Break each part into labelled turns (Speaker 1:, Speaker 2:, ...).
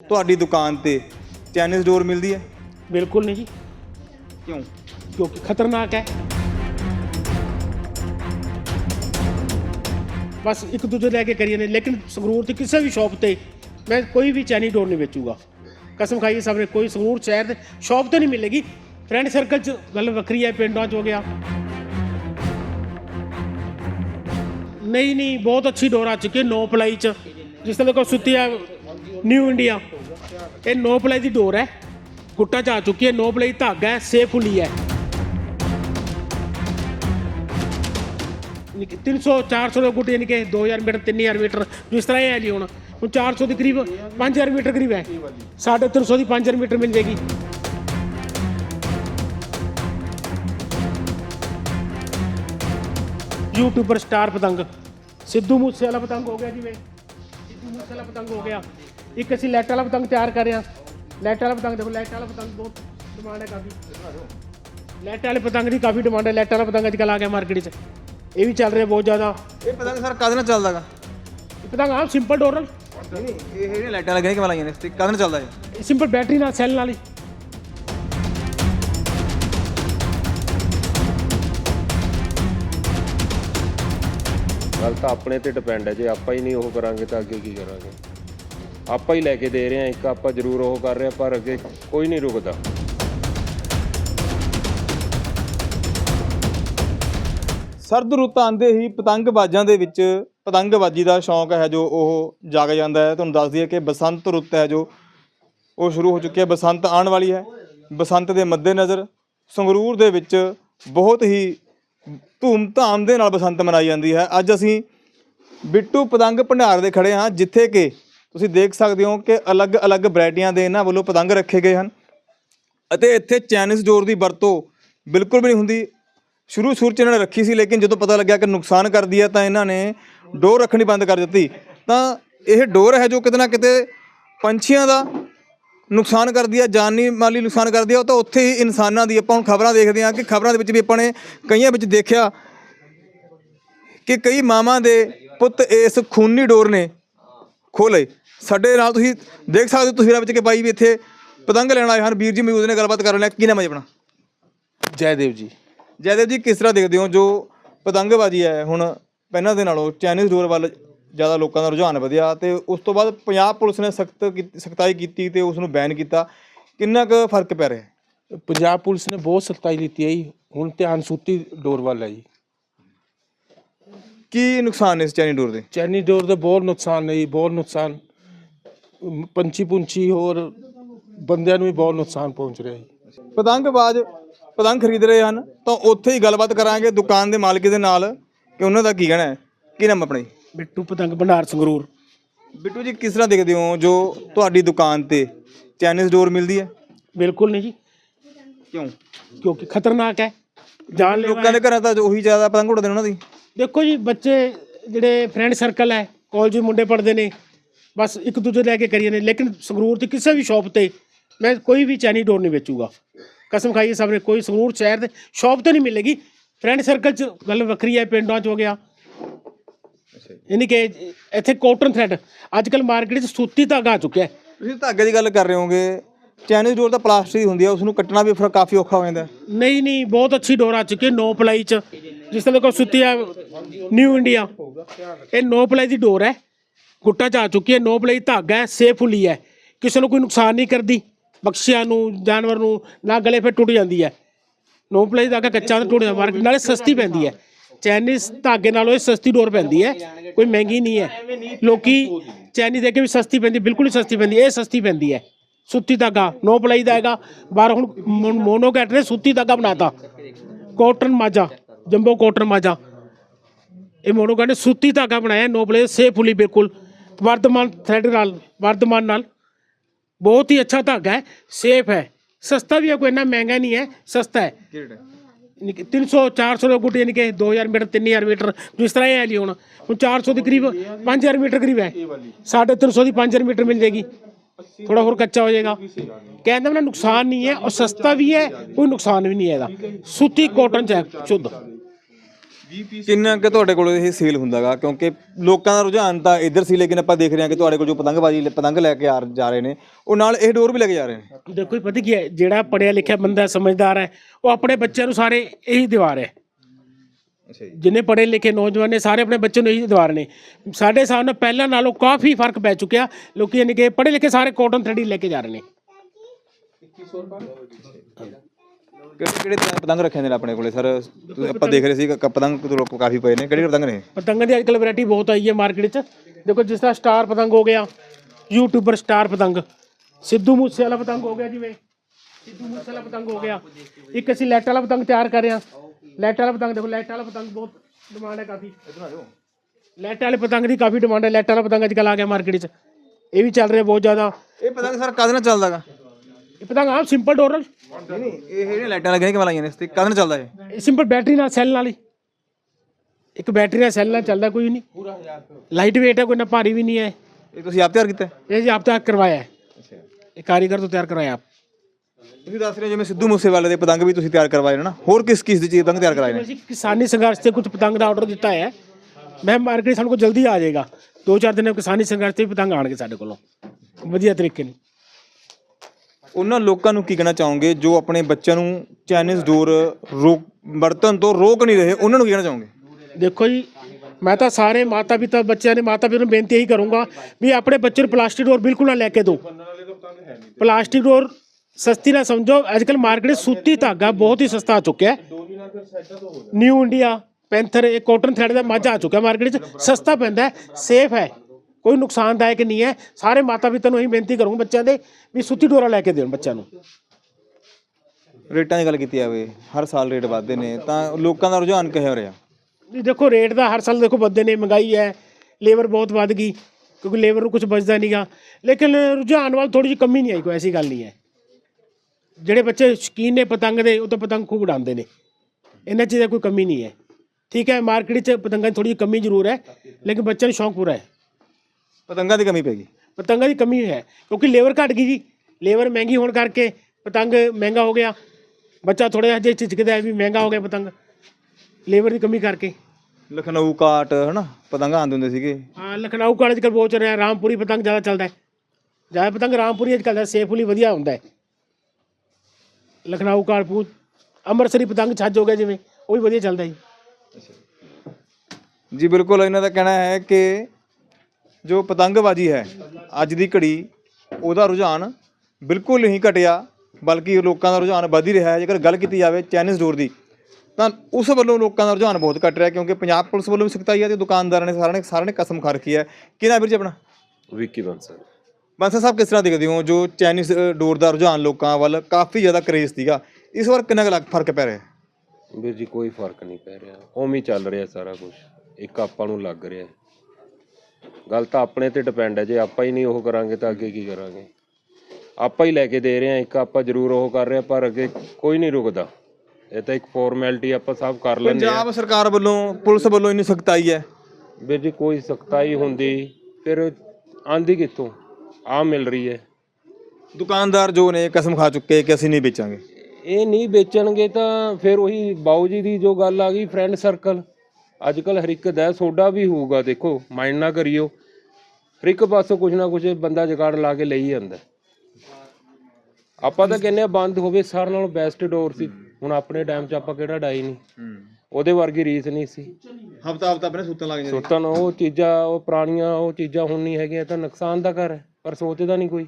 Speaker 1: ਤੁਹਾਡੀ ਦੁਕਾਨ ਤੇ ਚਾਈਨੀਜ਼ ਡੋਰ ਮਿਲਦੀ ਹੈ?
Speaker 2: ਬਿਲਕੁਲ ਨਹੀਂ ਜੀ।
Speaker 1: ਕਿਉਂ?
Speaker 2: ਕਿਉਂਕਿ ਖਤਰਨਾਕ ਹੈ। ਬਸ ਇੱਕ ਦੂਜੇ ਲੈ ਕੇ ਕਰੀਏ ਨੇ ਲੇਕਿਨ ਸੰਗਰੂਰ ਦੀ ਕਿਸੇ ਵੀ ਸ਼ਾਪ ਤੇ ਮੈਂ ਕੋਈ ਵੀ ਚੈਨੀ ਡੋਰ ਨਹੀਂ ਵੇਚੂਗਾ। ਕਸਮ ਖਾਈਏ ਸਭ ਨੇ ਕੋਈ ਸੰਗਰੂਰ ਸ਼ਹਿਰ ਦੇ ਸ਼ਾਪ ਤੇ ਨਹੀਂ ਮਿਲੇਗੀ। ਫਰੈਂਡ ਸਰਕਲ 'ਚ ਗੱਲ ਵੱਖਰੀ ਹੈ ਪਿੰਡਾਂ 'ਚ ਹੋ ਗਿਆ। ਨਹੀਂ ਨਹੀਂ ਬਹੁਤ ਅੱਛੀ ਡੋਰ ਆ ਚੁੱਕੀ ਨੋ ਪਲਾਈ 'ਚ। ਜਿਸ ਤਰ੍ਹਾਂ ਦੇਖੋ ਸੁੱਤੀ ਆ ਨਿਊ ਇੰਡੀਆ। ਇਹ ਨੋ ਪਲਾਈ ਦੀ ਡੋਰ ਹੈ। ਗੁੱਟਾ 'ਚ ਆ ਚੁੱਕੀ ਹੈ। ਨੋ ਪਲਾਈ ਧਾਗਾ ਹੈ। ਸੇਫ ਫੁੱਲੀ ਹੈ। 300 400 ਦੇ ਗੁੱਟ ਯਾਨੀ ਕਿ 2000 ਮੀਟਰ 3000 ਮੀਟਰ, ਜਿਸ ਤਰ੍ਹਾਂ ਇਹ ਹੈ ਜੀ ਹੁਣ। ਹੁਣ 400 ਦੇ ਕਰੀਬ 5000 ਮੀਟਰ ਕਰੀਬ ਹੈ। 350 ਦੀ 5000 ਮੀਟਰ ਮਿਲ ਜਾਏਗੀ ਯੂਟਿਊਬਰ ਸਟਾਰ ਪਤੰਗ। ਸਿੱਧੂ ਮੂਸੇਵਾਲਾ ਪਤੰਗ ਹੋ ਗਿਆ ਜਿਵੇਂ। ਸਿੱਧੂ ਮੂਸੇਵਾਲਾ ਪਤੰਗ ਹੋ ਗਿਆ। ਇੱਕ ਅਸੀਂ ਲੈਟ ਵਾਲਾ ਪਤੰਗ ਤਿਆਰ ਕਰ ਰਹੇ ਹਾਂ। ਲੈਟ ਵਾਲਾ ਪਤੰਗ ਦੇਖੋ ਲੈਟ ਵਾਲਾ ਪਤੰਗ ਬਹੁਤ ਡਿਮਾਂਡ ਹੈ ਕਾਫੀ। ਲੈਟ ਵਾਲੇ ਪਤੰਗ ਦੀ ਕਾਫੀ ਡਿਮਾਂਡ ਹੈ ਲੈਟ ਵਾਲਾ ਪਤੰਗ ਅੱਜ ਕੱਲ੍ਹ ਆ ਗਿਆ ਮਾਰਕੀਟ 'ਚ। ਇਹ ਵੀ ਚੱਲ ਰਿਹਾ ਬਹੁਤ ਜ਼ਿਆਦਾ।
Speaker 1: ਇਹ ਪਤਾ ਨਹੀਂ ਸਰ ਕਦ ਨਾਲ ਚੱਲਦਾਗਾ
Speaker 2: ਇਹ ਪਤੰਗ ਆਮ ਸਿੰਪਲ ਡੋਰਲ
Speaker 1: ਨਹੀਂ ਨਹੀਂ ਇਹ ਇਹ ਲਾਈਟਾਂ ਲੱਗੀਆਂ ਕਿਵੇਂ ਲਾਈਆਂ ਨੇ? ਤੇ ਕਦ ਨਾਲ ਚੱਲਦਾ ਇਹ?
Speaker 2: ਸਿੰਪਲ ਬੈਟਰੀ ਨਾਲ ਸੈੱਲ ਨਾਲ ਹੀ।
Speaker 3: ਗੱਲ ਤਾਂ ਆਪਣੇ ਤੇ ਡਿਪੈਂਡ ਹੈ। ਜੇ ਆਪਾਂ ਹੀ ਨਹੀਂ ਉਹ ਕਰਾਂਗੇ ਤਾਂ ਅੱਗੇ ਕੀ ਕਰਾਂਗੇ? ਆਪਾਂ ਹੀ ਲੈ ਕੇ ਦੇ ਰਹੇ ਹਾਂ, ਇੱਕ ਆਪਾਂ ਜ਼ਰੂਰ ਉਹ ਕਰ ਰਹੇ ਹਾਂ, ਪਰ ਅੱਗੇ ਕੋਈ ਨਹੀਂ ਰੁਕਦਾ।
Speaker 1: ਸਰਦ ਰੁੱਤ ਆਂਦੇ ਹੀ ਪਤੰਗਬਾਜ਼ਾਂ ਦੇ ਵਿੱਚ ਪਤੰਗਬਾਜ਼ੀ ਦਾ ਸ਼ੌਂਕ ਹੈ ਜੋ ਉਹ ਜਾਗ ਜਾਂਦਾ ਹੈ। ਤੁਹਾਨੂੰ ਦੱਸ ਦਈਏ ਕਿ ਬਸੰਤ ਰੁੱਤ ਹੈ ਜੋ ਉਹ ਸ਼ੁਰੂ ਹੋ ਚੁੱਕੀ ਹੈ, ਬਸੰਤ ਆਉਣ ਵਾਲੀ ਹੈ। ਬਸੰਤ ਦੇ ਮੱਦੇਨਜ਼ਰ ਸੰਗਰੂਰ ਦੇ ਵਿੱਚ ਬਹੁਤ ਹੀ ਧੂਮ-ਧਾਮ ਦੇ ਨਾਲ ਬਸੰਤ ਮਨਾਈ ਜਾਂਦੀ ਹੈ। ਅੱਜ ਅਸੀਂ ਬਿੱਟੂ ਪਤੰਗ ਭੰਡਾਰ ਦੇ ਖੜੇ ਹਾਂ, ਜਿੱਥੇ ਕਿ ਤੁਸੀਂ ਦੇਖ ਸਕਦੇ ਹੋ ਕਿ ਅਲੱਗ-ਅਲੱਗ ਵੈਰਾਈਟੀਆਂ ਦੇ ਇਹਨਾਂ ਵੱਲੋਂ ਪਤੰਗ ਰੱਖੇ ਗਏ ਹਨ। ਅਤੇ ਇੱਥੇ ਚਾਈਨੀਜ਼ ਡੋਰ ਦੀ ਵਰਤੋਂ ਬਿਲਕੁਲ ਵੀ ਨਹੀਂ ਹੁੰਦੀ। ਸ਼ੁਰੂ ਸ਼ੁਰੂ ਚ ਇਹਨਾਂ ਨੇ ਰੱਖੀ ਸੀ, ਲੇਕਿਨ ਜਦੋਂ ਪਤਾ ਲੱਗਿਆ ਕਿ ਨੁਕਸਾਨ ਕਰਦੀ ਹੈ ਤਾਂ ਇਹਨਾਂ ਨੇ ਡੋਰ ਰੱਖਣੀ ਬੰਦ ਕਰ ਦਿੱਤੀ। ਤਾਂ ਇਹ ਡੋਰ ਹੈ ਜੋ ਕਿਤੇ ਨਾ ਕਿਤੇ ਪੰਛੀਆਂ ਦਾ ਨੁਕਸਾਨ ਕਰਦੀ ਹੈ ਜਾਨੀ ਮਾਲੀ ਨੁਕਸਾਨ ਕਰਦੀ ਹੈ ਉਹ ਤਾਂ ਉੱਥੇ ਹੀ ਇਨਸਾਨਾਂ ਦੀ ਆਪਾਂ ਹੁਣ ਖਬਰਾਂ ਦੇਖਦੇ ਹਾਂ ਕਿ ਖਬਰਾਂ ਦੇ ਵਿੱਚ ਵੀ ਆਪਾਂ ਨੇ ਕਈਆਂ ਵਿੱਚ ਦੇਖਿਆ ਕਿ ਕਈ ਮਾਵਾਂ ਦੇ ਪੁੱਤ ਇਸ ਖੂਨੀ ਡੋਰ ਨੇ ਖੋਲੇ ਸਾਡੇ ਨਾਲ ਤੁਸੀਂ ਦੇਖ ਸਕਦੇ ਹੋ ਤਸਵੀਰਾਂ ਵਿੱਚ ਕਿ ਬਾਈ ਵੀ ਇੱਥੇ ਪਤੰਗ ਲੈਣ ਆਏ ਹਨ। ਵੀਰ ਜੀ ਮੌਜੂਦ ਨੇ ਗੱਲਬਾਤ ਕਰ ਰਹੇ ਨੇ। ਕੀ ਨਾਮ ਹੈ ਆਪਣਾ?
Speaker 4: ਜੈਦੇਵ ਜੀ।
Speaker 1: ਜੈਦੇਵ ਜੀ ਕਿਸ ਤਰ੍ਹਾਂ ਦੇਖਦੇ ਹੋ ਜੋ ਪਤੰਗਬਾਜ਼ੀ ਹੈ ਹੁਣ ਪਹਿਲਾਂ ਦੇ ਨਾਲੋਂ? ਚਾਈਨੀਜ਼ ਡੋਰ ਵੱਲ ਜ਼ਿਆਦਾ ਲੋਕਾਂ ਦਾ ਰੁਝਾਨ ਵਧਿਆ ਤੇ ਉਸ ਤੋਂ ਬਾਅਦ ਪੰਜਾਬ ਪੁਲਿਸ ਨੇ ਸਖਤ ਸਖਤਾਈ ਕੀਤੀ ਤੇ ਉਸ ਨੂੰ ਬੈਨ ਕੀਤਾ। ਕਿੰਨਾ ਕੁ ਫ਼ਰਕ ਪੈ ਰਿਹਾ
Speaker 4: ਪੰਜਾਬ ਪੁਲਿਸ ਨੇ ਬਹੁਤ ਸਖਤਾਈ ਲਿੱਤੀ ਹੈ ਜੀ। ਹੁਣ ਧਿਆਨ ਸੂਤੀ ਡੋਰ ਵੱਲ ਹੈ ਜੀ।
Speaker 1: ਕੀ ਨੁਕਸਾਨ ਨੇ ਇਸ ਚਾਈਨੀਜ਼ ਡੋਰ ਦੇ?
Speaker 4: ਚੈਨੀ ਡੋਰ ਦੇ ਬਹੁਤ ਨੁਕਸਾਨ ਨੇ ਜੀ ਬਹੁਤ ਨੁਕਸਾਨ। ਪੰਛੀ ਪੁੰਛੀ ਹੋਰ ਬੰਦਿਆਂ ਨੂੰ ਵੀ ਬਹੁਤ ਨੁਕਸਾਨ ਪਹੁੰਚ ਰਿਹਾ ਜੀ।
Speaker 1: ਪਤੰਗਬਾਜ਼ ਪਤੰਗ ਖਰੀਦ ਰਹੇ ਹਨ ਤਾਂ ਉੱਥੇ ਹੀ ਗੱਲਬਾਤ ਕਰਾਂਗੇ ਦੁਕਾਨ ਦੇ ਮਾਲਕ ਦੇ ਨਾਲ ਕਿ ਉਹਨਾਂ ਦਾ ਕੀ ਕਹਿਣਾ ਹੈ। ਕੀ ਨਾਮ ਆਪਣਾ ਜੀ?
Speaker 2: ਬਿੱਟੂ ਪਤੰਗ ਭੰਡਾਰ ਸੰਗਰੂਰ।
Speaker 1: ਬਿੱਟੂ ਜੀ ਕਿਸ ਤਰ੍ਹਾਂ ਦੇਖਦੇ ਹੋ ਜੋ ਤੁਹਾਡੀ ਦੁਕਾਨ ਤੇ ਚਾਈਨੀਜ਼ ਡੋਰ ਮਿਲਦੀ ਹੈ?
Speaker 2: ਬਿਲਕੁਲ ਨਹੀਂ ਜੀ।
Speaker 1: ਕਿਉਂ?
Speaker 2: ਕਿਉਂਕਿ ਖਤਰਨਾਕ ਹੈ। ਜਾਨ
Speaker 1: ਲੋਕਾਂ ਦੇ ਘਰਾਂ ਤਾਂ ਉਹੀ ਜ਼ਿਆਦਾ ਪਤੰਗ ਉਡਦੇ ਨੇ ਉਹਨਾਂ ਦੀ।
Speaker 2: ਦੇਖੋ ਜੀ ਬੱਚੇ ਜਿਹੜੇ ਫਰੈਂਡ ਸਰਕਲ ਹੈ ਕਾਲਜ ਦੇ ਮੁੰਡੇ ਪੜ੍ਹਦੇ ਨੇ ਬਸ ਇੱਕ ਦੂਜੇ ਲੈ ਕੇ ਕਰੀਏ ਨੇ ਲੇਕਿਨ ਸੰਗਰੂਰ ਦੀ ਕਿਸੇ ਵੀ ਸ਼ਾਪ ਤੇ ਮੈਂ ਕੋਈ ਵੀ ਚੈਨੀ ਡੋਰ ਨਹੀਂ ਵੇਚੂਗਾ। ਕਸਮ ਖਾਈਏ ਸਭ ਨੇ ਕੋਈ ਸੰਗਰੂਰ ਸ਼ਹਿਰ ਦੇ ਸ਼ਾਪ ਤੇ ਨਹੀਂ ਮਿਲੇਗੀ। ਫਰੈਂਡ ਸਰਕਲ 'ਚ ਗੱਲ ਵੱਖਰੀ ਹੈ ਪਿੰਡਾਂ 'ਚ ਹੋ ਗਿਆ। ਯਾਨੀ ਕਿ ਇੱਥੇ ਕਾਟਨ ਥ੍ਰੈਡ ਅੱਜ ਕੱਲ ਮਾਰਕੀਟ 'ਚ ਸੂਤੀ ਧਾਗਾ ਆ ਚੁੱਕਿਆ। ਹੈ
Speaker 1: ਤੁਸੀਂ ਧਾਗੇ ਦੀ ਗੱਲ ਕਰ ਰਹੇ ਹੋਗੇ ਚਾਈਨੀਜ਼ ਡੋਰ ਤਾਂ ਪਲਾਸਟਿਕ ਦੀ ਹੁੰਦੀ ਹੈ ਉਸ ਨੂੰ ਕੱਟਣਾ ਵੀ ਫਿਰ ਕਾਫੀ ਔਖਾ ਹੋ ਜਾਂਦਾ। ਹੈ।
Speaker 2: ਨਹੀਂ ਨਹੀਂ, ਬਹੁਤ ਅੱਛੀ ਡੋਰ ਆ ਚੁੱਕੀ ਹੈ, ਨੋ ਪਲਾਈ 'ਚ। ਜਿਸ ਤਰ੍ਹਾਂ ਦੇਖੋ, ਸੁੱਤੀ ਆ ਨਿਊ ਇੰਡੀਆ ਇਹ ਨੋ ਪਲਾਈ ਦੀ ਡੋਰ ਹੈ। ਗੁੱਟਾ 'ਚ ਆ ਚੁੱਕੀ ਹੈ, ਨੋ ਪਲਾਈ ਧਾਗਾ ਹੈ ਸੇਫ ਫੁੱਲੀ ਹੈ। ਕਿਸੇ ਨੂੰ ਕੋਈ ਨੁਕਸਾਨ ਨਹੀਂ ਕਰਦੀ ਬਕਸ਼ੀਆਂ ਨੂੰ, ਜਾਨਵਰ ਨੂੰ ਨਾ ਗਲੇ ਫਿਰ ਟੁੱਟ ਜਾਂਦੀ ਹੈ। ਨੋ ਪਲਾਈ ਧਾਗਾ ਕੱਚਾ ਤਾਂ ਟੁੱਟ ਜਾਂਦਾ ਮਾਰਕੀਟ ਨਾਲੇ ਸਸਤੀ ਪੈਂਦੀ ਹੈ। ਚਾਈਨੀਜ਼ ਧਾਗੇ ਨਾਲੋਂ ਇਹ ਸਸਤੀ ਡੋਰ ਪੈਂਦੀ ਹੈ, ਕੋਈ ਮਹਿੰਗੀ ਨਹੀਂ ਹੈ। ਲੋਕੀ ਚਾਈਨੀਜ਼ ਦੇ ਕੇ ਵੀ ਸਸਤੀ ਪੈਂਦੀ, ਬਿਲਕੁਲ ਹੀ ਸਸਤੀ ਪੈਂਦੀ ਇਹ ਸਸਤੀ ਪੈਂਦੀ ਹੈ। ਸੁੱਤੀ ਧਾਗਾ ਨੋ ਪਲਾਈ ਦਾ ਹੈਗਾ। ਬਾਹਰ ਹੁਣ ਮੋ- ਮੋਨੋ ਕੈਟ ਨੇ ਸੁੱਤੀ ਧਾਗਾ ਬਣਾਤਾ। ਕਾਟਨ ਮਾਜਾ ਜੰਬੋ ਕਾਟਨ ਮਾਜਾ। ਇਹ ਮੋਨੋ ਕੈਟ ਨੇ ਸੁੱਤੀ ਧਾਗਾ ਬਣਾਇਆ ਨੋ ਪਲਾਈ ਸੇਫੁਲੀ ਬਿਲਕੁਲ। ਵਰਧਮਾਨ ਥ੍ਰੈਡ ਨਾਲ ਵਰਧਮਾਨ ਨਾਲ। ਬਹੁਤ ਹੀ ਅੱਛਾ ਧਾਗਾ ਹੈ ਸੇਫ ਹੈ। ਸਸਤਾ ਵੀ ਹੈ ਕੋਈ ਇੰਨਾ ਮਹਿੰਗਾ ਨਹੀਂ ਹੈ ਸਸਤਾ ਹੈ। ਯਾਨੀ ਕਿ 300 400 ਦੇ ਗੁੱਟ ਯਾਨੀ ਕਿ 2000 ਮੀਟਰ 3000 ਮੀਟਰ ਜਿਸ ਤਰ੍ਹਾਂ ਇਹ ਹੁਣ ਹੁਣ 400 ਦੇ ਕਰੀਬ 5000 ਮੀਟਰ ਕਰੀਬ ਹੈ। 350 ਦੀ 5000 ਮੀਟਰ ਮਿਲ ਜਾਏਗੀ। ਥੋੜਾ ਹੋਰ ਕੱਚਾ ਹੋ ਜਾਏਗਾ। ਕਹਿੰਦਾ ਨਾ ਨੁਕਸਾਨ ਨਹੀਂ ਹੈ ਔਰ ਸਸਤਾ ਵੀ ਹੈ ਕੋਈ ਨੁਕਸਾਨ ਵੀ ਨਹੀਂ ਹੈ ਇਹਦਾ। ਸੂਤੀ ਕਾਟਨ ਚ ਹੈ ਸ਼ੁੱਧ
Speaker 1: ਕਿੰਨਾ ਕਿ ਤੁਹਾਡੇ ਕੋਲ ਇਹ ਸੇਲ ਹੁੰਦਾਗਾ? ਕਿਉਂਕਿ ਲੋਕਾਂ ਦਾ ਰੁਝਾਨ ਤਾਂ ਇੱਧਰ ਸੀ ਲੇਕਿਨ ਆਪਾਂ ਦੇਖ ਰਹੇ ਹਾਂ ਕਿ ਤੁਹਾਡੇ ਕੋਲ ਜੋ ਪਤੰਗਬਾਜ਼ੀ ਪਤੰਗ ਲੈ ਕੇ ਆ ਜਾ ਰਹੇ ਨੇ ਉਹ ਨਾਲ ਇਹ ਡੋਰ ਵੀ ਲੈ ਕੇ ਜਾ ਰਹੇ ਨੇ।
Speaker 2: ਦੇਖੋ ਜੀ ਪਤਾ ਕੀ ਹੈ? ਜਿਹੜਾ ਪੜਿਆ ਲਿਖਿਆ ਬੰਦਾ ਸਮਝਦਾਰ ਹੈ ਉਹ ਆਪਣੇ ਬੱਚਿਆਂ ਨੂੰ ਸਾਰੇ ਇਹੀ ਦਿਵਾ ਰਿਹਾ
Speaker 1: ਅੱਛਾ ਜੀ
Speaker 2: ਜਿੰਨੇ ਪੜ੍ਹੇ ਲਿਖੇ ਨੌਜਵਾਨ ਨੇ ਸਾਰੇ ਆਪਣੇ ਬੱਚੇ ਨੂੰ ਇਹੀ ਦਿਵਾ ਰਹੇ ਨੇ। ਸਾਡੇ ਸਾਹਮਣੇ ਪਹਿਲਾਂ ਨਾਲੋਂ ਕਾਫੀ ਫ਼ਰਕ ਪੈ ਚੁੱਕਿਆ। ਲੋਕੀ ਯਾਨੀ ਕਿ ਪੜ੍ਹੇ ਲਿਖੇ ਸਾਰੇ ਕਾਟਨ ਥ੍ਰੈਡ ਹੀ ਲੈ ਕੇ ਜਾ ਰਹੇ ਨੇ।
Speaker 1: ਕਿਹੜੇ ਕਿਹੜੇ ਪਤੰਗ ਰੱਖੇ ਨੇ ਆਪਣੇ ਕੋਲੇ ਸਰ? ਤੁਸੀਂ ਆਪਾਂ ਦੇਖ ਰਹੇ ਸੀ ਕਿ ਪਤੰਗ ਤੋਂ ਲੋਕ ਕਾਫੀ ਪਏ ਨੇ। ਕਿਹੜੇ ਕਿਹੜੇ ਪਤੰਗ ਨੇ?
Speaker 2: ਪਤੰਗਾਂ ਦੀ ਅੱਜਕੱਲ ਵੈਰਾਈਟੀ ਬਹੁਤ ਆਈ ਹੈ ਮਾਰਕੀਟ 'ਚ। ਦੇਖੋ ਜਿਸ ਤਰ੍ਹਾਂ ਸਟਾਰ ਪਤੰਗ ਹੋ ਗਿਆ ਯੂਟਿਊਬਰ ਸਟਾਰ ਪਤੰਗ। ਸਿੱਧੂ ਮੂਸੇ ਵਾਲਾ ਪਤੰਗ ਹੋ ਗਿਆ ਜਿਵੇਂ। ਸਿੱਧੂ ਮੂਸੇ ਵਾਲਾ ਪਤੰਗ ਹੋ ਗਿਆ। ਇੱਕ ਅਸੀਂ ਲੈਟ ਵਾਲਾ ਪਤੰਗ ਤਿਆਰ ਕਰ ਰਹੇ ਹਾਂ। ਲੈਟ ਵਾਲਾ ਪਤੰਗ ਦੇਖੋ ਲੈਟ ਵਾਲਾ ਪਤੰਗ ਬਹੁਤ ਡਿਮਾਂਡ ਹੈ ਕਾਫੀ। ਲੈਟ ਵਾਲੇ ਪਤੰਗ ਦੀ ਕਾਫੀ ਡਿਮਾਂਡ ਹੈ ਲੈਟ ਵਾਲਾ ਪਤੰਗ ਅੱਜਕੱਲ ਆ ਗਿਆ ਮਾਰਕੀਟ 'ਚ। ਇਹ ਵੀ ਚੱਲ ਰਿਹਾ ਬਹੁਤ ਜ਼ਿਆਦਾ।
Speaker 1: ਇਹ ਪਤੰਗ ਸਰ ਕਦ ਨਾਲ ਚੱਲਦਾਗਾ
Speaker 2: ਇਹ ਪਤੰਗ ਆਪ ਸਿੰਪਲ ਡੋਰਲ
Speaker 1: ਨਹੀਂ ਨਹੀਂ ਇਹ ਜਿਹੜੀਆਂ ਲਾਈਟਾਂ ਲੱਗੀਆਂ ਨੇ ਕਿਵੇਂ ਲਾਈਆਂ ਨੇ ਇਸ ਤੇ? ਕਦ ਨਾਲ ਚੱਲਦਾ ਇਹ?
Speaker 2: ਇਹ ਸਿੰਪਲ ਬੈਟਰੀ ਨਾਲ ਸੈੱਲ ਨਾਲ ਹੀ। ਇੱਕ ਬੈਟਰੀ ਨਾਲ ਸੈੱਲ ਨਾਲ ਚੱਲਦਾ ਕੋਈ ਨਹੀਂ। ਲਾਈਟ weight ਹੈ ਕੋਈ ਨਾ ਭਾਰੀ ਵੀ ਨਹੀਂ ਹੈ।
Speaker 1: ਇਹ ਤੁਸੀਂ ਆਪ ਤਿਆਰ ਕੀਤਾ? ਹੈ?
Speaker 2: ਇਹ ਜੀ ਆਪ ਤਿਆਰ ਕਰਵਾਇਆ ਹੈ। ਇਹ ਕਾਰੀਗਰ ਤੋਂ ਤਿਆਰ ਕਰਵਾਇਆ ਆਪ।
Speaker 1: ਤੁਸੀਂ ਦੱਸ ਰਹੇ ਹੋ ਜਿਵੇਂ ਸਿੱਧੂ ਮੂਸੇਵਾਲੇ ਦੇ ਪਤੰਗ ਵੀ ਤੁਸੀਂ ਤਿਆਰ ਕਰਵਾਏ ਨੇ ਨਾ। ਹੋਰ ਕਿਸ ਕਿਸ ਦੀ ਚੀਜ਼ ਪਤੰਗ ਤਿਆਰ ਕਰਾਏ ਨੇ?
Speaker 2: ਅਸੀਂ ਕਿਸਾਨੀ ਸੰਘਰਸ਼ ਤੇ ਕੁਝ ਪਤੰਗ ਦਾ ਆਰਡਰ ਦਿੱਤਾ ਹੈ। ਮੈਂ ਮਾਰਕੀਟ ਸਾਨੂੰ ਕੋਲ ਜਲਦੀ ਆ ਜਾਏਗਾ। ਦੋ ਚਾਰ ਦਿਨਾਂ ਵਿੱਚ ਕਿਸਾਨੀ ਸੰਘਰਸ਼ ਤੇ ਵੀ ਪਤੰਗ ਆਣਗੇ ਸਾਡੇ ਕੋਲੋਂ। ਵਧੀਆ ਤਰੀਕੇ ਨਾਲ।
Speaker 1: ਉਹਨਾਂ ਲੋਕਾਂ ਨੂੰ ਕੀ ਕਹਿਣਾ ਚਾਹੋਗੇ? ਜੋ ਆਪਣੇ ਬੱਚਿਆਂ ਨੂੰ ਚਾਈਨੀਜ਼ ਡੋਰ ਰੋਕ ਵਰਤਨ ਤੋਂ ਰੋਕ ਨਹੀਂ ਰਹੇ ਉਹਨਾਂ ਨੂੰ ਕੀ ਕਹਿਣਾ ਚਾਹੋਗੇ?
Speaker 2: ਦੇਖੋ ਜੀ ਮੈਂ ਤਾਂ ਸਾਰੇ ਮਾਤਾ ਪਿਤਾ ਬੱਚਿਆਂ ਨੇ ਮਾਤਾ ਪਿਤਾ ਨੂੰ ਬੇਨਤੀ ਇਹੀ ਕਰੂੰਗਾ ਵੀ ਆਪਣੇ ਬੱਚੇ ਨੂੰ ਪਲਾਸਟਿਕ ਡੋਰ ਬਿਲਕੁਲ ਨਾ ਲੈ ਕੇ ਦਿਓ। ਪਲਾਸਟਿਕ ਡੋਰ ਸਸਤੀ ਨਾ ਸਮਝੋ ਅੱਜਕੱਲ ਮਾਰਕੀਟ 'ਚ ਸੂਤੀ ਧਾਗਾ ਬਹੁਤ ਹੀ ਸਸਤਾ ਆ ਚੁੱਕਿਆ ਹੈ। ਨਿਊ ਇੰਡੀਆ ਪੈਂਥਰ ਇਹ ਕਾਟਨ ਥ੍ਰੈਡ ਦਾ ਮੱਝ ਆ ਚੁੱਕਿਆ ਮਾਰਕੀਟ 'ਚ। ਸਸਤਾ ਪੈਂਦਾ ਹੈ ਸੇਫ ਹੈ। ਕੋਈ ਨੁਕਸਾਨਦਾਇਕ ਨਹੀਂ ਹੈ। ਸਾਰੇ ਮਾਤਾ ਪਿਤਾ ਨੂੰ ਇਹੀ ਬੇਨਤੀ ਕਰੂੰਗਾ ਬੱਚਿਆਂ ਦੇ ਵੀ ਸੂਤੀ ਡੋਰਾ ਲੈ ਕੇ ਦੇਣ ਬੱਚਿਆਂ ਨੂੰ।
Speaker 1: ਰੇਟਾਂ ਦੀ ਗੱਲ ਕੀਤੀ ਜਾਵੇ ਹਰ ਸਾਲ ਰੇਟ ਵੱਧਦੇ ਨੇ ਤਾਂ ਲੋਕਾਂ ਦਾ ਰੁਝਾਨ ਕਿਹੋ ਰਿਹਾ
Speaker 2: ਨਹੀਂ ਦੇਖੋ ਰੇਟ ਦਾ ਹਰ ਸਾਲ ਦੇਖੋ ਵੱਧਦੇ ਨੇ ਮਹਿੰਗਾਈ ਹੈ ਲੇਬਰ ਬਹੁਤ ਵੱਧ ਗਈ ਕਿਉਂਕਿ ਲੇਬਰ ਨੂੰ ਕੁਝ ਬਚਦਾ ਨਹੀਂਗਾ ਲੇਕਿਨ ਰੁਝਾਨ ਵੱਲ ਥੋੜੀ ਜਿਹੀ ਕਮੀ ਨਹੀਂ ਆਈ ਕੋਈ ਐਸੀ ਗੱਲ ਨਹੀਂ ਹੈ। ਜਿਹੜੇ ਬੱਚੇ ਸ਼ੌਕੀਨ ਨੇ ਪਤੰਗ ਦੇ ਉਹ ਤਾਂ ਪਤੰਗ ਖੂਬ ਉਡਾਉਂਦੇ ਨੇ। ਇਹਨਾਂ ਚੀਜ਼ਾਂ ਕੋਈ ਕਮੀ ਨਹੀਂ ਹੈ। ਠੀਕ ਹੈ ਮਾਰਕੀਟ 'ਚ ਪਤੰਗਾਂ ਦੀ ਥੋੜੀ ਜਿਹੀ ਕਮੀ ਜ਼ਰੂਰ ਹੈ ਲੇਕਿਨ ਬੱਚਿਆਂ ਨੂੰ ਸ਼ੌਂਕ ਪੂਰਾ ਹੈ।
Speaker 1: ਪਤੰਗਾਂ ਦੀ ਕਮੀ ਪੈ ਗਈ?
Speaker 2: ਪਤੰਗਾਂ ਦੀ ਕਮੀ ਹੈ ਕਿਉਂਕਿ ਲੇਬਰ ਘਟ ਗਈ ਜੀ। ਲੇਬਰ ਮਹਿੰਗੀ ਹੋਣ ਕਰਕੇ ਪਤੰਗ ਮਹਿੰਗਾ ਹੋ ਗਿਆ। ਬੱਚਾ ਥੋੜਾ ਜਿਹਾ ਝਿਜਕਦਾ ਹੈ ਵੀ ਮਹਿੰਗਾ ਹੋ ਗਿਆ ਪਤੰਗ ਲੇਬਰ ਦੀ ਕਮੀ ਕਰਕੇ।
Speaker 1: ਲਖਨਊ ਕਾਟ ਹਨਾ? ਪਤੰਗ ਆਉਂਦੇ ਹੁੰਦੇ ਸੀਗੇ।
Speaker 2: ਹਾਂ ਲਖਨਊ ਕਾਲਜ ਬਹੁਤ ਚੱਲ ਰਿਹਾ ਰਾਮਪੁਰੀ ਪਤੰਗ ਜ਼ਿਆਦਾ ਚੱਲਦਾ ਹੈ। ਜ਼ਿਆਦਾ ਪਤੰਗ ਰਾਮਪੁਰੀ ਅੱਜ ਕੱਲ੍ਹ ਦਾ ਸੇਫਲੀ ਵਧੀਆ ਹੁੰਦਾ ਹੈ। ਲਖਨਊ ਕਾਲਪੂਰ ਅੰਮ੍ਰਿਤਸਰੀ ਪਤੰਗ ਛੱਜ ਹੋ ਗਿਆ ਜਿਵੇਂ ਉਹ ਵੀ ਵਧੀਆ ਚੱਲਦਾ ਜੀ।
Speaker 1: ਜੀ ਬਿਲਕੁਲ ਇਹਨਾਂ ਦਾ ਕਹਿਣਾ ਹੈ ਕਿ ਜੋ ਪਤੰਗਬਾਜ਼ੀ ਹੈ ਅੱਜ ਦੀ ਘੜੀ ਉਹਦਾ ਰੁਝਾਨ ਬਿਲਕੁਲ ਨਹੀਂ ਘਟਿਆ ਬਲਕਿ ਲੋਕਾਂ ਦਾ ਰੁਝਾਨ ਵਧ ਹੀ ਰਿਹਾ ਹੈ। ਜੇਕਰ ਗੱਲ ਕੀਤੀ ਜਾਵੇ ਚਾਈਨੀਜ਼ ਡੋਰ ਦੀ ਤਾਂ ਉਸ ਵੱਲੋਂ ਲੋਕਾਂ ਦਾ ਰੁਝਾਨ ਬਹੁਤ ਘਟ ਰਿਹਾ ਕਿਉਂਕਿ ਪੰਜਾਬ ਪੁਲਿਸ ਵੱਲੋਂ ਵੀ ਸਖਤਾਈ ਹੈ ਤੇ ਦੁਕਾਨਦਾਰਾਂ ਨੇ ਸਾਰਿਆਂ ਨੇ ਸਾਰਿਆਂ ਨੇ ਕਸਮ ਖਾ ਰੱਖੀ ਹੈ। ਕਿਹਨਾਂ ਵੀਰ ਜੀ ਆਪਣਾ?
Speaker 3: ਵਿੱਕੀ ਬੰਸਲ।
Speaker 1: ਬਾਂਸਾ ਸਾਹਿਬ ਕਿਸ ਤਰ੍ਹਾਂ ਦੇਖਦੇ ਹੋ? ਜੋ ਚਾਈਨੀਜ਼ ਡੋਰ ਦਾ ਰੁਝਾਨ ਲੋਕਾਂ ਵੱਲ ਕਾਫੀ ਜ਼ਿਆਦਾ ਕਰੇਜ਼ ਸੀਗਾ ਇਸ ਵਾਰ ਕਿੰਨਾ ਕੁ ਫ਼ਰਕ ਪੈ ਰਿਹਾ?
Speaker 3: ਵੀਰ ਜੀ ਕੋਈ ਫ਼ਰਕ ਨਹੀਂ ਪੈ ਰਿਹਾ। ਉਵੇਂ ਹੀ ਚੱਲ ਰਿਹਾ ਸਾਰਾ ਕੁਝ ਇੱਕ ਆਪਾਂ ਨੂੰ ਲੱਗ ਰਿਹਾ। ਗੱਲ ਤਾਂ ਆਪਣੇ ਤੇ ਡਿਪੈਂਡ ਹੈ। ਜੇ ਆਪਾਂ ਹੀ ਨਹੀਂ ਉਹ ਕਰਾਂਗੇ ਤਾਂ ਅੱਗੇ ਕੀ ਕਰਾਂਗੇ? ਆਪਾਂ ਹੀ ਲੈ ਕੇ ਦੇ ਰਹੇ ਹਾਂ। ਇੱਕ ਆਪਾਂ ਜ਼ਰੂਰ ਉਹ ਕਰ ਰਹੇ ਹਾਂ ਪਰ ਅੱਗੇ ਕੋਈ ਨਹੀਂ ਰੁਕਦਾ। ਇਹ ਤਾਂ ਇੱਕ ਫਾਰਮੈਲਿਟੀ ਆਪਾਂ ਸਭ ਕਰ ਲੈਂਦੇ ਹਾਂ।
Speaker 1: ਪੰਜਾਬ ਸਰਕਾਰ ਵੱਲੋਂ ਪੁਲਿਸ ਵੱਲੋਂ ਇੰਨੀ ਸਖਤਾਈ ਹੈ?
Speaker 3: ਵੀਰ ਜੀ ਕੋਈ ਸਖਤਾਈ ਹੁੰਦੀ ਫਿਰ ਆਂਦੀ ਕਿੱਥੋਂ? ਆ ਮਿਲ ਰਹੀ ਹੈ।
Speaker 1: ਦੁਕਾਨਦਾਰ ਜੋ ਨੇ ਕਸਮ ਖਾ ਚੁੱਕੇ ਕਿ ਅਸੀਂ ਨਹੀਂ ਵੇਚਾਂਗੇ।
Speaker 3: ਇਹ ਨਹੀਂ ਵੇਚਣਗੇ ਤਾਂ ਫਿਰ ਉਹੀ ਬਾਊ ਜੀ ਦੀ ਜੋ ਗੱਲ ਆ ਗਈ ਫਰੈਂਡ ਸਰਕਲ ਅੱਜ ਕੱਲ ਹਰ ਇੱਕ ਦਾ ਸੋਡਾ ਵੀ ਹੋਊਗਾ ਦੇਖੋ ਮਾਈਂਡ ਨਾ ਕਰਿਓ। ਹਰ ਇੱਕ ਪਾਸੋਂ ਕੁਝ ਨਾ ਕੁਝ ਬੰਦਾ ਜਗਾੜ ਲਾ ਕੇ ਲਈ ਜਾਂਦਾ। ਆਪਾਂ ਤਾਂ ਕਹਿੰਦੇ ਆ ਬੰਦ ਹੋਵੇ ਸਾਰਿਆਂ ਨਾਲੋਂ ਬੈਸਟ ਡੋਰ ਸੀ। ਹੁਣ ਆਪਣੇ ਟਾਈਮ 'ਚ ਆਪਾਂ ਕਿਹੜਾ ਡਾਈ ਨਹੀਂ। ਉਹਦੇ ਵਰਗੀ ਰੀਸ ਨਹੀਂ ਸੀ।
Speaker 1: ਹਫਤਾ ਹਫਤਾ ਆਪਣੇ ਸੁੱਤਣ ਲੱਗ ਜਾਂਦੇ
Speaker 3: ਸੋਤਨ ਉਹ ਚੀਜ਼ਾਂ ਉਹ ਪੁਰਾਣੀਆਂ ਉਹ ਚੀਜ਼ਾਂ ਹੁਣ ਨਹੀਂ ਹੈਗੀਆਂ ਤਾਂ ਨੁਕਸਾਨ ਦਾ ਘਰ ਹੈ। ਪਰ ਸੋਚਦਾ ਨਹੀਂ ਕੋਈ।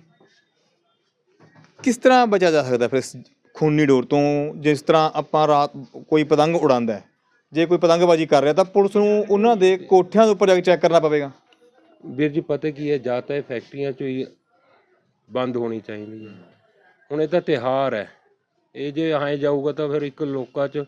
Speaker 1: ਕਿਸ ਤਰ੍ਹਾਂ ਬਚਿਆ ਜਾ ਸਕਦਾ ਫਿਰ ਇਸ ਖੂਨੀ ਡੋਰ ਤੋਂ? ਜਿਸ ਤਰ੍ਹਾਂ ਆਪਾਂ ਰਾਤ ਕੋਈ ਪਤੰਗ ਉਡਾਉਂਦਾ ਹੈ। ਜੇ ਕੋਈ ਪਤੰਗਬਾਜ਼ੀ ਕਰ ਰਿਹਾ ਤਾਂ ਪੁਲਿਸ ਨੂੰ ਉਹਨਾਂ ਦੇ ਕੋਠਿਆਂ ਦੇ ਉੱਪਰ ਜਾ ਕੇ ਚੈੱਕ ਕਰਨਾ ਪਵੇਗਾ।
Speaker 3: ਵੀਰ ਜੀ ਪਤਾ ਕੀ ਹੈ? ਜਾਂ ਤਾਂ ਇਹ ਫੈਕਟਰੀਆਂ ਚੋਂ ਹੀ ਬੰਦ ਹੋਣੀ ਚਾਹੀਦੀ ਹੈ। ਹੁਣ ਇਹ ਤਾਂ ਤਿਹਾਰ ਹੈ। ਇਹ ਜੇ ਆਏ ਜਾਊਗਾ ਤਾਂ ਫਿਰ ਇੱਕ ਲੋਕਾਂ 'ਚ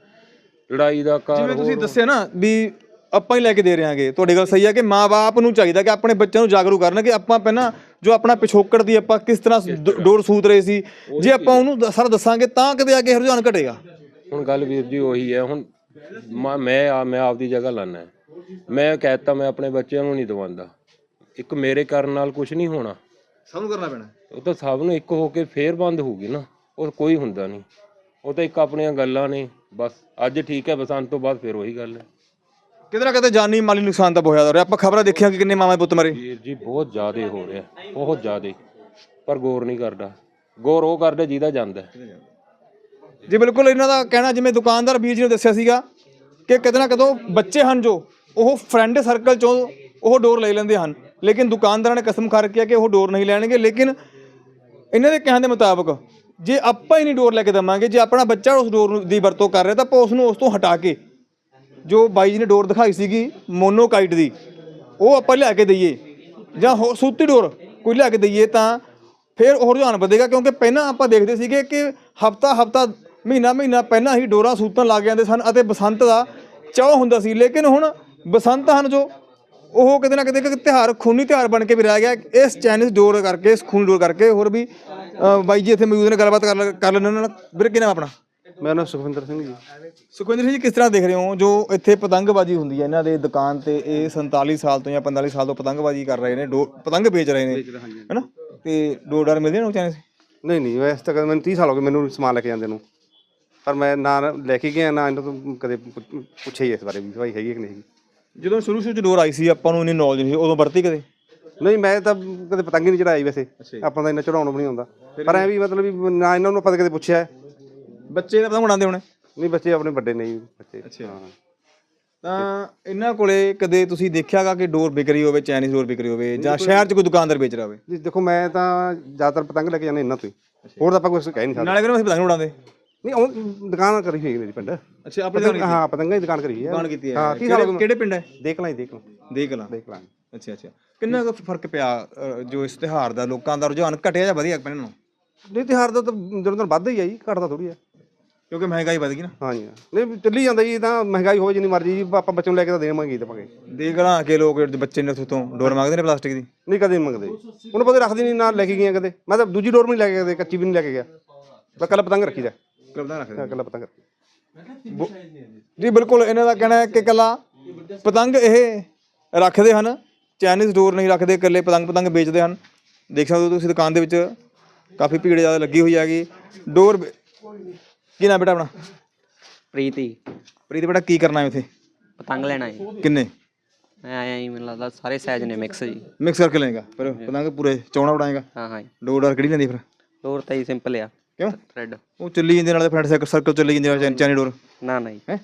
Speaker 3: ਲੜਾਈ ਦਾ ਕਾਰ
Speaker 1: ਜਿਵੇਂ ਤੁਸੀਂ ਦੱਸਿਆ ਨਾ ਵੀ ਆਪਾਂ ਹੀ ਲੈ ਕੇ ਦੇ ਰਹੇ ਹਾਂਗੇ ਤੁਹਾਡੀ ਗੱਲ ਸਹੀ ਹੈ ਕਿ ਮਾਪੇ ਨੂੰ ਚਾਹੀਦਾ ਕਿ ਆਪਣੇ ਬੱਚਿਆਂ ਨੂੰ ਜਾਗਰੂਕ ਕਰਨ ਕਿ ਆਪਾਂ ਪਹਿਲਾਂ ਜੋ ਆਪਣਾ ਪਿਛੋਕੜ ਦੀ ਆਪਾਂ ਕਿਸ ਤਰ੍ਹਾਂ ਡੋਰ ਸੂਤ ਰਹੇ ਸੀ ਜੇ ਆਪਾਂ ਉਹਨੂੰ ਸਾਰਾ ਦੱਸਾਂਗੇ ਤਾਂ ਕਿਤੇ ਅੱਗੇ ਰੁਝਾਨ ਘਟੇਗਾ।
Speaker 3: ਹੁਣ ਗੱਲ ਵੀਰ ਜੀ ਉਹੀ ਹੈ ਹੁਣ ਮ- ਮੈਂ ਆ ਮੈਂ ਆਪਦੀ ਜਗ੍ਹਾ ਲਾਣਾ ਹੈ। ਮੈਂ ਕਹਿਤਾ ਮੈਂ ਆਪਣੇ ਬੱਚਿਆਂ ਨੂੰ ਨਹੀਂ ਦਵਾਉਂਦਾ ਇੱਕ ਮੇਰੇ ਕਰਨ ਨਾਲ ਕੁਝ ਨਹੀਂ ਹੋਣਾ।
Speaker 1: ਸਭ ਨੂੰ ਕਰਨਾ ਪੈਣਾ।
Speaker 3: ਉਹ ਤਾਂ ਸਭ ਨੂੰ ਇੱਕ ਹੋ ਕੇ ਫੇਰ ਬੰਦ ਹੋਊਗੀ ਨਾ। ਉਹ ਕੋਈ ਹੁੰਦਾ ਨਹੀਂ। ਉਹ ਤਾਂ ਇੱਕ ਆਪਣੀਆਂ ਗੱਲਾਂ ਨੇ। ਬਸ ਅੱਜ ਠੀਕ ਹੈ ਬਸੰਤ ਤੋਂ ਬਾਅਦ ਫਿਰ ਉਹੀ ਗੱਲ ਹੈ।
Speaker 1: ਕਿਤੇ ਨਾ ਕਿਤੇ ਜਾਨੀ ਮਾਲੀ ਨੁਕਸਾਨ ਤਾਂ ਬਹੁਤ ਜ਼ਿਆਦਾ ਹੋ ਰਿਹਾ। ਆਪਾਂ ਖਬਰਾਂ ਦੇਖੀਆਂ ਕਿ ਕਿੰਨੇ ਮਾਮੇ ਪੁੱਤ ਮਰੇ।
Speaker 3: ਵੀਰ ਜੀ ਬਹੁਤ ਜ਼ਿਆਦੇ ਹੋ ਰਿਹਾ। ਬਹੁਤ ਜ਼ਿਆਦੇ। ਪਰ ਗੌਰ ਨਹੀਂ ਕਰਦਾ। ਗੌਰ ਉਹ ਕਰਦਾ ਜਿਹਦਾ ਜਾਂਦਾ।
Speaker 1: ਜੀ ਬਿਲਕੁਲ ਇਹਨਾਂ ਦਾ ਕਹਿਣਾ ਜਿਵੇਂ ਦੁਕਾਨਦਾਰ ਵੀਰ ਜੀ ਨੇ ਦੱਸਿਆ ਸੀਗਾ ਕਿ ਕਿਤੇ ਨਾ ਕਿਤੇ ਬੱਚੇ ਹਨ ਜੋ ਉਹ ਫਰੈਂਡ ਸਰਕਲ ਚੋਂ ਉਹ ਡੋਰ ਲੈ ਲੈਂਦੇ ਹਨ। ਲੇਕਿਨ ਦੁਕਾਨਦਾਰਾਂ ਨੇ ਕਸਮ ਖਾ ਰੱਖੀ ਹੈ ਕਿ ਉਹ ਡੋਰ ਨਹੀਂ ਲੈਣਗੇ। ਲੇਕਿਨ ਇਹਨਾਂ ਦੇ ਕਹਿਣ ਦੇ ਮੁਤਾਬਕ ਜੇ ਆਪਾਂ ਹੀ ਨਹੀਂ ਡੋਰ ਲੈ ਕੇ ਦਵਾਂਗੇ ਜੇ ਆਪਣਾ ਬੱਚਾ ਉਸ ਡੋਰ ਦੀ ਵਰਤੋਂ ਕਰ ਰਿਹਾ ਤਾਂ ਆਪਾਂ ਉਸ ਨੂੰ ਉਸ ਤੋਂ ਹਟਾ ਕੇ ਜੋ ਬਾਈ ਜੀ ਨੇ ਡੋਰ ਦਿਖਾਈ ਸੀਗੀ ਮੋਨੋਕਾਈਟ ਦੀ, ਉਹ ਆਪਾਂ ਲਿਆ ਕੇ ਦਈਏ। ਜਾਂ ਹੋ ਸੂਤੀ ਡੋਰ ਕੋਈ ਲਿਆ ਕੇ ਦਈਏ ਤਾਂ ਫਿਰ ਉਹ ਰੁਝਾਨ ਵਧੇਗਾ, ਕਿਉਂਕਿ ਪਹਿਲਾਂ ਆਪਾਂ ਦੇਖਦੇ ਸੀਗੇ ਕਿ ਹਫਤਾ ਹਫਤਾ, ਮਹੀਨਾ ਮਹੀਨਾ ਪਹਿਲਾਂ ਹੀ ਡੋਰਾਂ ਸੂਤਣ ਲੱਗ ਜਾਂਦੇ ਸਨ ਅਤੇ ਬਸੰਤ ਦਾ ਚਾਹ ਹੁੰਦਾ ਸੀ। ਲੇਕਿਨ ਹੁਣ ਬਸੰਤ ਹਨ ਜੋ, ਉਹ ਕਿਤੇ ਨਾ ਕਿਤੇ ਇੱਕ ਤਿਉਹਾਰ, ਖੂਨੀ ਤਿਉਹਾਰ ਬਣ ਕੇ ਵੀ ਰਹਿ ਗਿਆ। ਇਸ ਚਾਈਨੀਜ਼ ਡੋਰ ਕਰਕੇ, ਇਸ ਖੂਨੀ ਡੋਰ ਕਰਕੇ ਹੋਰ ਵੀ ਬਾਈ ਜੀ ਇੱਥੇ ਮੌਜੂਦ ਨੇ, ਗੱਲਬਾਤ ਕਰ ਲੈ- ਕਰ ਲੈਣੇ ਉਹਨਾਂ ਨਾਲ ਵੀਰੇ, ਕੀ ਆਪਣਾ?
Speaker 5: ਮੇਰਾ ਨਾਮ ਸੁਖਵਿੰਦਰ ਸਿੰਘ ਜੀ।
Speaker 1: ਸੁਖਵਿੰਦਰ ਸਿੰਘ ਜੀ ਕਿਸ ਤਰ੍ਹਾਂ ਦੇਖ ਰਹੇ ਹੋ? ਜੋ ਇੱਥੇ ਪਤੰਗਬਾਜ਼ੀ ਹੁੰਦੀ ਹੈ ਇਹਨਾਂ ਦੇ ਦੁਕਾਨ ਤੇ ਇਹ 47 ਸਾਲ ਤੋਂ ਜਾਂ 45 ਸਾਲ ਤੋਂ ਪਤੰਗਬਾਜ਼ੀ ਕਰ ਰਹੇ ਨੇ ਡੋ- ਪਤੰਗ ਵੇਚ ਰਹੇ ਨੇ ਹੈਨਾ? ਤੇ ਡੋਰ ਮਿਲਦੇ ਨੇ ਉਹ ਚਾਈਨੀਜ਼
Speaker 5: ਨਹੀਂ ਨਹੀਂ ਵੈਸੇ ਤਾਂ ਕਦੇ ਮੈਨੂੰ 30 ਸਾਲ ਹੋ ਗਏ ਮੈਨੂੰ ਸਮਾਨ ਲੈ ਕੇ ਜਾਂਦੇ ਨੂੰ। ਪਰ ਮੈਂ ਨਾ ਲੈ ਕੇ ਗਿਆ ਨਾ ਇਹਨਾਂ ਤੋਂ ਕਦੇ ਪੁ- ਪੁੱਛਿਆ ਹੀ ਇਸ ਬਾਰੇ ਵੀ ਭਾਈ ਹੈਗੀ ਕਿ ਨਹੀਂ ਹੈਗੀ।
Speaker 1: ਜਦੋਂ ਸ਼ੁਰੂ ਸ਼ੁਰੂ ਚ ਡੋਰ ਆਈ ਸੀ ਆਪਾਂ ਨੂੰ ਇੰਨੀ ਨੌਲੇਜ ਨਹੀਂ ਸੀ ਉਦੋਂ ਵਰਤੀ ਕਦੇ?
Speaker 5: ਨਹੀਂ ਮੈਂ ਤਾਂ ਕਦੇ ਪਤੰਗ ਹੀ ਨਹੀਂ ਚੜਾਈ ਵੈਸੇ। ਆਪਾਂ ਤਾਂ ਇੰਨਾ ਚੜਾਉਣ ਵੀ ਨਹੀਂ ਆਉਂਦਾ। ਪਰ ਐ ਵੀ ਮਤਲਬ ਵੀ ਨਾ ਇਹਨਾਂ ਨੂੰ ਆਪਾਂ ਕਦੇ ਪੁੱਛਿਆ। ਹੈ।
Speaker 1: ਬੱਚੇ ਦਾ ਪਤੰਗ ਉਡਾਉਂਦੇ ਹੋਣੇ।
Speaker 5: ਨਹੀਂ ਬੱਚੇ ਆਪਣੇ ਵੱਡੇ ਨਹੀਂ ਬੱਚੇ। ਹਾਂ।
Speaker 1: ਤਾਂ ਇਹਨਾਂ ਕੋਲੇ ਕਦੇ ਤੁਸੀਂ ਦੇਖਿਆਗਾ ਕਿ ਡੋਰ ਵਿਕ ਰਹੀ ਹੋਵੇ ਚਾਈਨੀਜ਼ ਡੋਰ ਵਿਕ ਰਹੀ ਹੋਵੇ ਜਾਂ ਸ਼ਹਿਰ 'ਚ ਕੋਈ ਦੁਕਾਨਦਾਰ ਵੇਚ ਰਿਹਾ ਹੋਵੇ?
Speaker 5: ਜੀ ਦੇਖੋ ਮੈਂ ਤਾਂ ਜ਼ਿਆਦਾਤਰ ਪਤੰਗ ਲੈ ਕੇ ਜਾਂਦੇ ਇਹਨਾਂ ਤੋਂ ਹੀ। ਹੋਰ ਤਾਂ ਆਪਾਂ ਕੁਝ ਕਹਿ ਨਹੀਂ ਸਕਦੇ।
Speaker 1: ਨਾਲੇ ਕਹਿੰਦੇ ਅਸੀਂ ਪਤੰਗ ਉਡਾਉਂਦੇ।
Speaker 5: ਨਹੀਂ ਉਹ ਦੁਕਾਨ ਕਰੀ ਹੋਈ ਹੈ ਮੇਰੀ ਪਿੰਡ।
Speaker 1: ਅੱਛਾ ਆਪਣੀ
Speaker 5: ਪਤੰਗ ਹਾਂ ਪਤੰਗਾਂ ਦੀ ਦੁਕਾਨ ਕਰੀ ਹੈ।
Speaker 1: ਦੁਕਾਨ ਕੀਤੀ ਹੈ।
Speaker 5: ਹਾਂ 30 ਸਾਲ ਹੋ
Speaker 1: ਕਿਹੜੇ ਕਿਹੜੇ ਪਿੰਡ ਹੈ?
Speaker 5: ਦੇਖ ਲਾਂ ਜੀ, ਦੇਖ ਲਾਂ।
Speaker 1: ਦੇਖ ਲਾਂ।
Speaker 5: ਦੇਖ ਲਾਂ।
Speaker 1: ਅੱਛਾ ਅੱਛਾ। ਕਿੰਨਾ ਕੁ ਫ਼ਰਕ ਪਿਆ ਅ, ਜੋ ਇਸ ਤਿਉਹਾਰ ਦਾ ਲੋਕਾਂ ਦਾ ਰੁਝਾਨ ਘਟਿਆ ਜਾਂ ਵਧਿਆ ਪਹਿਲਾਂ ਨੂੰ?
Speaker 5: ਨਹੀਂ ਤਿਉਹਾਰ ਦਾ ਤਾਂ ਦਿਨੋਂ ਦਿਨ ਵੱਧਦਾ ਹੀ ਆ ਜੀ ਘਟਦਾ ਥੋੜੀ ਆ।
Speaker 1: ਕਿਉਂਕਿ ਮਹਿੰਗਾਈ ਵਧ ਗਈ ਨਾ।
Speaker 5: ਹਾਂਜੀ। ਨਹੀਂ ਚੱਲੀ ਜਾਂਦਾ ਜੀ ਤਾਂ ਮਹਿੰਗਾਈ ਹੋਵੇ ਜਿੰਨੀ ਮਰਜ਼ੀ ਜੀ ਆਪਾਂ ਬੱਚੇ ਨੂੰ ਲੈ ਕੇ ਤਾਂ ਦੇਵਾਂਗੇ ਹੀ ਦੇਵਾਂਗੇ
Speaker 1: ਦੇਖ ਲਾਂ ਕੇ ਲੋਕ ਜਿਹੜੇ ਬੱਚੇ ਨੇ ਉੱਥੋਂ ਤੋਂ ਡੋਰ ਮੰਗਦੇ ਨੇ ਪਲਾਸਟਿਕ ਦੀ?
Speaker 5: ਨਹੀਂ ਕਦੇ ਨਹੀਂ ਮੰਗਦੇ। ਉਹਨੂੰ ਪਤਾ ਰੱਖਦੀ ਨਹੀਂ ਨਾਲ ਲੈ ਕੇ ਗਈਆਂ ਕਦੇ। ਮੈਂ ਤਾਂ ਦੂਜੀ ਡੋਰ ਵੀ ਨਹੀਂ ਲੈ ਕੇ ਕਦੇ ਕੱਚੀ ਵੀ ਨਹੀਂ ਲੈ ਕੇ ਗਿਆ। ਮੈਂ ਕੱਲਾ ਪਤੰਗ ਰੱਖੀਦਾ
Speaker 1: ਕਲਪਨਾ ਰੱਖਦੇ
Speaker 5: ਕੱਲਾ ਪਤੰਗ ਰੱਖੀ।
Speaker 1: ਜੀ ਬਿਲਕੁਲ ਇਹਨਾਂ ਦਾ ਕਹਿਣਾ ਹੈ ਕਿ ਕੱਲਾ ਪਤੰਗ ਇਹ ਰੱਖਦੇ ਹਨ। ਚਾਈਨੀਜ਼ ਡੋਰ ਨਹੀਂ ਰੱਖਦੇ ਇਕੱਲੇ ਪਤੰਗ ਪਤੰਗ ਵੇਚਦੇ ਹਨ। ਦੇਖ ਸਕਦੇ ਹੋ ਤੁਸੀਂ ਦੁਕਾਨ ਦੇ ਵਿੱਚ ਕਾਫੀ ਭੀੜ ਜ਼ਿਆਦਾ ਲੱਗੀ ਹੋਈ ਹੈਗੀ। ਡੋਰ ਕੀ ਨਾਮ ਬੇਟਾ ਆਪਣਾ?
Speaker 6: ਪ੍ਰੀਤੀ।
Speaker 1: ਪ੍ਰੀਤ ਬੇਟਾ ਕੀ ਕਰਨਾ ਹੈ ਉੱਥੇ?
Speaker 6: ਪਤੰਗ ਲੈਣਾ ਹੈ
Speaker 1: ਕਿੰਨੇ?
Speaker 6: ਮੈਂ ਆਇਆ ਹੀ ਮੈਨੂੰ ਲੱਗਦਾ ਸਾਰੇ ਸਾਈਜ਼ ਨੇ ਮਿਕਸ ਜੀ।
Speaker 1: ਮਿਕਸ ਕਰਕੇ ਲਏਗਾ। ਪਰ ਪਤੰਗ ਪੂਰੇ ਚੌਣਾ ਉਡਾਏਗਾ
Speaker 6: ਹਾਂ ਹਾਂ
Speaker 1: ਡੋਰ ਡਾਰ ਕਿਹੜੀ ਲੈਂਦੀ ਫਿਰ?
Speaker 6: ਡੋਰ ਤਾਂ ਹੀ ਸਿੰਪਲ ਆ।
Speaker 1: ਕਿਉਂ?
Speaker 6: ਥ੍ਰੈਡ
Speaker 1: ਉਹ ਚੱਲੀ ਜਾਂਦੇ ਨਾਲੇ ਫਰੈਂਡ ਸਰਕਲ ਸਰਕਲ ਚੱਲੀ ਜਾਂਦੇ ਆ ਚਾਈਨੀ ਡੋਰ।
Speaker 6: ਨਾ ਨਹੀਂ
Speaker 1: ਹੈ?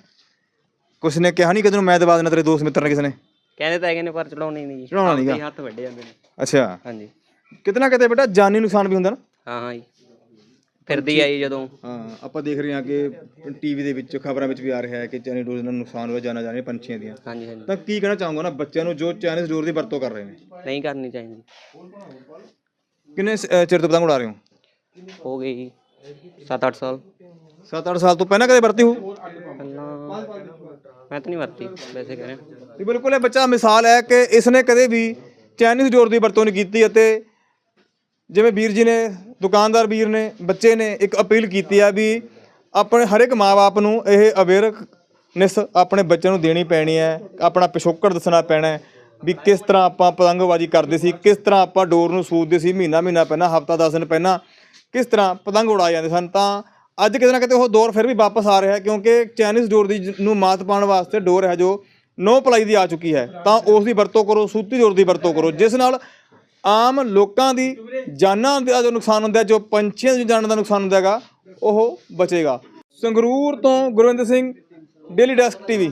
Speaker 1: ਕੁਛ ਨੇ ਕਿਹਾ ਨਹੀਂ ਨੂੰ ਮੈਂ ਦਬਾ ਦੇਣਾ ਤੇਰੇ ਦੋਸਤ ਮਿੱਤਰ ਨੇ ਕਿਸੇ ਨੇ?
Speaker 6: ਕਹਿੰਦੇ ਤਾਂ ਹੈਗੇ ਨੇ ਪਰ ਚੜਾਉਣੀ ਨਹੀਂ ਜੀ।
Speaker 1: ਚੜਾਉਣਾ ਨੀਗਾ।
Speaker 6: ਹੀ ਹੱਥ ਵੱਡੇ ਜਾਂਦੇ ਨੇ।
Speaker 1: ਅੱਛਾ।
Speaker 6: ਹਾਂਜੀ।
Speaker 1: ਕਿਤੇ ਨਾ ਕਿਤੇ ਬੇਟਾ ਜਾਨੀ ਨੁਕਸਾਨ ਵੀ ਹੁੰਦਾ ਨਾ।
Speaker 6: ਹਾਂ ਹਾਂ ਜੀ। ਫਿਰਦੀ ਆਈ ਜਦੋਂ।
Speaker 1: ਹਾਂ ਆਪਾਂ ਦੇਖ ਰਹੇ ਹਾਂ ਕਿ ਟੀਵੀ ਦੇ ਵਿੱਚ ਖਬਰਾਂ ਵਿੱਚ ਵੀ ਆ ਰਿਹਾ ਹੈ ਕਿ ਚਾਈਨੀਜ਼ ਡੋਰ ਨਾਲ ਨੁਕਸਾਨ ਹੋਇਆ ਜਾਣਾ ਜਾਣੇ ਪੰਛੀਆਂ ਦੀਆਂ।
Speaker 6: ਹਾਂਜੀ ਹਾਂਜੀ।
Speaker 1: ਤਾਂ ਕੀ ਕਹਿਣਾ ਚਾਹੂੰਗਾ ਨਾ ਬੱਚਿਆਂ ਨੂੰ ਜੋ ਚਾਈਨੀਜ਼ ਡੋਰ ਦੀ ਵਰਤੋਂ ਕਰ ਰਹੇ ਨੇ?
Speaker 6: ਨਹੀਂ ਕਰਨੀ ਚਾਹੀਦੀ।
Speaker 1: ਕਿੰਨੇ ਸ- ਚਿਰ ਤੋਂ ਪਤੰਗ ਉਡਾ ਰਹੇ ਹੋ?
Speaker 6: ਹੋ ਗਈ ਜੀ 7-8 ਸਾਲ।
Speaker 1: 7-8 ਸਾਲ ਤੋਂ ਪਹਿਲਾਂ ਕਦੇ ਵਰਤੀ ਹੋ?
Speaker 6: ਪਹਿਲਾਂ ਮੈਂ ਤਾਂ ਨਹੀਂ ਵਰਤੀ ਵੈਸੇ ਕਹਿ ਰਿਹਾ।
Speaker 1: ਜੀ ਬਿਲਕੁਲ ਇਹ ਬੱਚਾ ਮਿਸਾਲ ਹੈ ਕਿ ਇਸ ਨੇ ਕਦੇ ਵੀ ਚਾਈਨੀਜ਼ ਡੋਰ ਦੀ ਵਰਤੋਂ ਨਹੀਂ ਕੀਤੀ ਅਤੇ ਜਿਵੇਂ ਵੀਰ ਜੀ ਨੇ ਦੁਕਾਨਦਾਰ ਵੀਰ ਨੇ, ਬੱਚੇ ਨੇ ਇੱਕ ਅਪੀਲ ਕੀਤੀ ਆ ਵੀ ਆਪਣੇ ਹਰ ਇੱਕ ਮਾਪੇ ਨੂੰ ਇਹ ਅਵੇਅਰਨੈਸ ਆਪਣੇ ਬੱਚਿਆਂ ਨੂੰ ਦੇਣੀ ਪੈਣੀ ਹੈ, ਆਪਣਾ ਪਿਛੋਕੜ ਦੱਸਣਾ ਪੈਣਾ ਹੈ ਵੀ ਕਿਸ ਤਰ੍ਹਾਂ ਆਪਾਂ ਪਤੰਗਬਾਜ਼ੀ ਕਰਦੇ ਸੀ, ਕਿਸ ਤਰ੍ਹਾਂ ਆਪਾਂ ਡੋਰ ਨੂੰ ਸੂਦਦੇ ਸੀ ਮਹੀਨਾ ਮਹੀਨਾ ਪਹਿਲਾਂ, ਹਫਤਾ 10 ਦਿਨ ਪਹਿਲਾਂ, ਕਿਸ ਤਰ੍ਹਾਂ ਪਤੰਗ ਉਡਾਏ ਜਾਂਦੇ ਸਨ। ਤਾਂ ਅੱਜ ਕਿਤੇ ਨਾ ਕਿਤੇ ਉਹ ਦੌਰ ਫਿਰ ਵੀ ਵਾਪਸ ਆ ਰਿਹਾ ਹੈ, ਕਿਉਂਕਿ ਚਾਈਨੀਜ਼ ਡੋਰ ਦੀ ਨੂੰ ਮਾਤ ਪਾਉਣ ਵਾਸਤੇ ਡੋਰ ਹੈ ਜੋ ਨੋ ਪਲਾਈ ਦੀ ਆ ਚੁੱਕੀ ਹੈ। ਤਾਂ ਉਸ ਦੀ ਵਰਤੋਂ ਕਰੋ, ਸੂਤੀ ਡੋਰ ਦੀ ਵਰਤੋਂ ਕਰੋ, ਜਿਸ ਨਾਲ ਆਮ ਲੋਕਾਂ ਦੀ ਜਾਨਾਂ ਦਾ ਜੋ ਨੁਕਸਾਨ ਹੁੰਦਾ, ਜੋ ਪੰਛੀਆਂ ਦੀ ਜਾਨਾਂ ਦਾ ਨੁਕਸਾਨ ਹੁੰਦਾ ਹੈਗਾ, ਉਹ ਬਚੇਗਾ। ਸੰਗਰੂਰ ਤੋਂ Gurvinder Singh daily desk TV